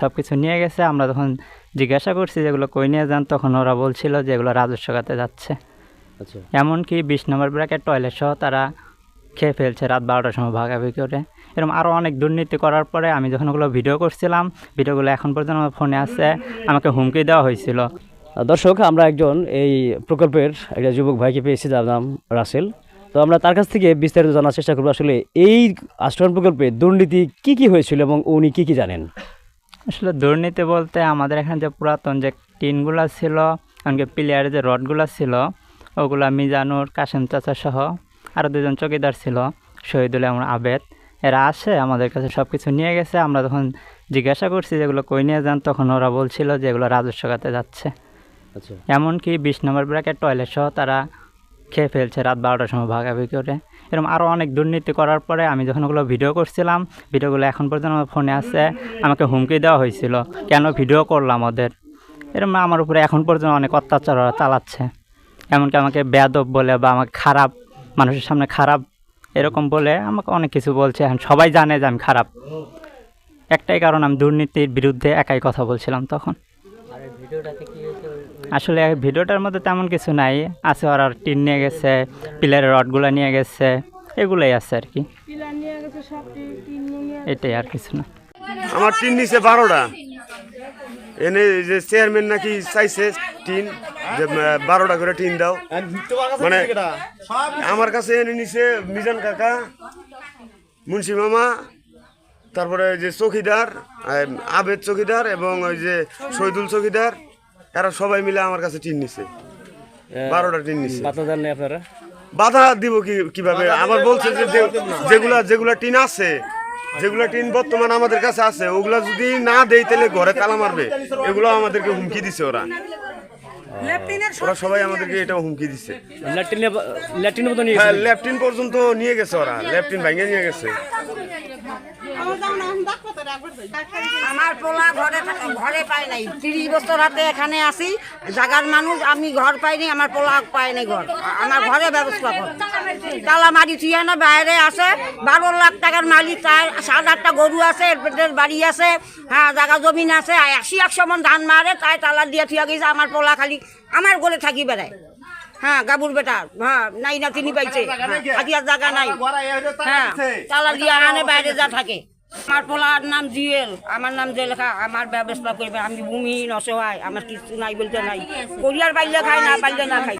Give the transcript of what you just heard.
সব কিছু নিয়ে গেছে। আমরা তখন জিজ্ঞাসা করছি যেগুলো কই নিয়ে যান তখন ওরা বলছিল যে এগুলো রাজস্ব খাতে যাচ্ছে। আচ্ছা। এমনকি বিশ নম্বর ব্র্যাকের টয়লেট সহ তারা খেয়ে ফেলছে রাত বারোটার সময় ভাগাভাগি করে। এরকম আরও অনেক দুর্নীতি করার পরে আমি যখন ওগুলো ভিডিও করছিলাম ভিডিওগুলো এখন পর্যন্ত আমার ফোনে আছে। আমাকে হুমকি দেওয়া হয়েছিল। দর্শক আমরা একজন এই প্রকল্পের একটা যুবক ভাইকে পেয়েছি যার নাম রাসেল। তো আমরা তার কাছ থেকে বিস্তারিত জানার চেষ্টা করব। আসলে এই আশ্রয়ণ প্রকল্পে দুর্নীতি কি কি হয়েছিল এবং উনি কি কি জানেন? আসলে দুর্নীতি বলতে আমাদের এখানে যে পুরাতন যে টিনগুলো ছিল এমনকি প্লেয়ারের যে রডগুলো ছিল ওগুলা মিজানুর কাশেম চাচা সহ আরও দুজন চকিদার ছিল শহীদুল এমন আবেদ। এরা আসে আমাদের কাছে সব কিছু নিয়ে গেছে। আমরা তখন জিজ্ঞাসা করছি যেগুলো কই নিয়ে যান তখন ওরা বলছিল যে এগুলো রাজস্ব খাতে যাচ্ছে। আচ্ছা। এমনকি বিশ নম্বর ব্র্যাকের টয়লেট সহ তারা খেয়ে ফেলছে রাত বারোটার সময় ভাগাভাগি করে। এরকম আরও অনেক দুর্নীতি করার পরে আমি যখন ওগুলো ভিডিও করছিলাম ভিডিওগুলো এখন পর্যন্ত আমার ফোনে আছে, আমাকে হুমকি দেওয়া হয়েছিল, কেন ভিডিও করলাম ওদের? এরকম আমার উপরে এখন পর্যন্ত অনেক অত্যাচার চালাচ্ছে। এমনকি আমাকে বেয়াদব বলে বা আমাকে খারাপ, মানুষের সামনে খারাপ এরকম বলে আমাকে অনেক কিছু বলছে। এখন সবাই জানে যে আমি খারাপ। একটাই কারণ আমি দুর্নীতির বিরুদ্ধে একাই কথা বলছিলাম তখন। আসলে ভিডিওটার মধ্যে তেমন কিছু নাই। আছে ওরা টিন নিয়ে গেছে পিলারের রডগুলো নিয়ে গেছে এগুলোই আছে আর কি। এটাই আর কিছু না। আমার টিন নিছে বারোটা। এনে যে চেয়ারম্যান নাকি চাইছে টিন যে বারোটা করে টিন দাও। মানে আমার কাছে এনে নিছে মিজান কাকা মুন্সি মামা তারপরে ওই যে চৌকিদার আবেদ চৌকিদার এবং ওই যে শহীদুল চৌকিদার এরা সবাই মিলে আমার কাছে টিন নিছে। বারোটা টিন নিছে। বাতা দেন আপনারা? বাধা দিব কি কীভাবে? আবার বলছে যে যেগুলা যেগুলা টিন আছে যেগুলা টিন বর্তমান আমাদের কাছে আছে ওগুলা যদি না দেই তাহলে ঘরে তালা মারবে। এগুলো আমাদেরকে হুমকি দিছে ওরা। ওরা সবাই আমাদেরকে এটা হুমকি দিছে। ল্যাট্রিনে ল্যাট্রিনের নিয়ে হ্যাঁ লেফটিন পর্যন্ত নিয়ে গেছে ওরা। লেফটিন ভাঙে নিয়ে গেছে। আমার পোলা ঘরে ঘরে পাই নাই। তিরিশ বছর হাতে এখানে আসি, জাগার মানুষ, আমি ঘর পাইনি, আমার পোলা পাই নাই ঘর। আমার ঘরে ব্যবস্থা কর। তালা মারি থুয়ে না বাইরে আসে, বারো লাখ টাকার মালিক তার সাত আটটা গরু আছে বাড়ি আছে হ্যাঁ জাগা জমিন আছে আশি একশো মন ধান মারে, তাই তালা দিয়ে থুয়ে গেছে, আমার পোলা খালি আমার ঘরে থাকি বেড়ায়। হ্যাঁ গাবুর বেটা হ্যাঁ নাই না, তিনি পাইছে। থাকিয়ার জায়গা নাই। হ্যাঁ তালা দিয়ে আনে বাইরে যা থাকে। আমার পোলার নাম জিয়েল আমার নাম যে লেখা আমার ব্যবস্থা করবে। আমি ভূমিহীন অসহায় আমার কিছু নাই বলতে নাই। পরিবার পাইলে খাই না বাইলে না খাই